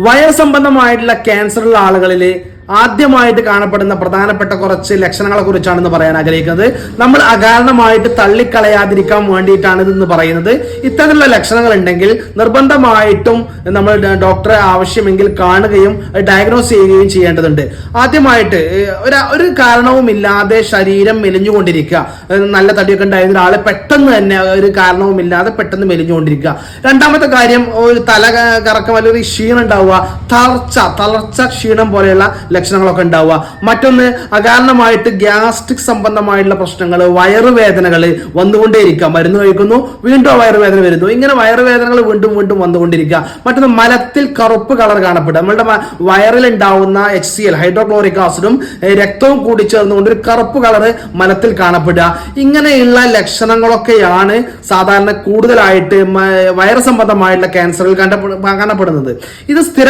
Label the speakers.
Speaker 1: Wire സംബന്ധമായിട്ടുള്ള ക്യാൻസറുള്ള ആളുകളിൽ ആദ്യമായിട്ട് കാണപ്പെടുന്ന പ്രധാനപ്പെട്ട കുറച്ച് ലക്ഷണങ്ങളെ കുറിച്ചാണെന്ന് പറയാൻ ആഗ്രഹിക്കുന്നത്. നമ്മൾ അകാരണമായിട്ട് തള്ളിക്കളയാതിരിക്കാൻ വേണ്ടിയിട്ടാണ് ഇതെന്ന് പറയുന്നത്. ഇത്തരത്തിലുള്ള ലക്ഷണങ്ങൾ ഉണ്ടെങ്കിൽ നിർബന്ധമായിട്ടും നമ്മൾ ഡോക്ടറെ ആവശ്യമെങ്കിൽ കാണുകയും ഡയഗ്നോസ് ചെയ്യുകയും ചെയ്യേണ്ടതുണ്ട്. ആദ്യമായിട്ട് ഒരു ഒരു കാരണവുമില്ലാതെ ശരീരം മെലിഞ്ഞുകൊണ്ടിരിക്കുക. നല്ല തടിയൊക്കെ ഉണ്ടായിരുന്ന ഒരാൾ പെട്ടെന്ന് തന്നെ ഒരു കാരണവുമില്ലാതെ പെട്ടെന്ന് മെലിഞ്ഞുകൊണ്ടിരിക്കുക. രണ്ടാമത്തെ കാര്യം ഒരു തല കറക്കം അല്ലെങ്കിൽ ക്ഷീണം ഉണ്ടാവുക. തളർച്ച തളർച്ച ക്ഷീണം പോലെയുള്ള ലക്ഷണങ്ങളൊക്കെ ഉണ്ടാവുക. മറ്റൊന്ന് അകാരണമായിട്ട് ഗ്യാസ്ട്രിക് സംബന്ധമായിട്ടുള്ള പ്രശ്നങ്ങൾ വയറുവേദനകൾ വന്നുകൊണ്ടേയിരിക്കുക മരുന്ന് കഴിക്കുന്നു വീണ്ടും വയറുവേദന വരുന്നു. ഇങ്ങനെ വയറുവേദനകൾ വീണ്ടും വീണ്ടും വന്നുകൊണ്ടിരിക്കുക. മറ്റൊന്ന് മലത്തിൽ കറുപ്പ് കളർ കാണപ്പെടുക. നമ്മളുടെ വയറിൽ ഉണ്ടാവുന്ന എച്ച് സി എൽ ഹൈഡ്രോക്ലോറിക് ആസിഡും രക്തവും കൂടി ചേർന്നുകൊണ്ട് ഒരു കറുപ്പ് കളർ മലത്തിൽ കാണപ്പെടുക. ഇങ്ങനെയുള്ള ലക്ഷണങ്ങളൊക്കെയാണ് സാധാരണ കൂടുതലായിട്ട് വയറ് സംബന്ധമായിട്ടുള്ള ക്യാൻസറിൽ കാണപ്പെടുന്നത്. ഇത് സ്ഥിര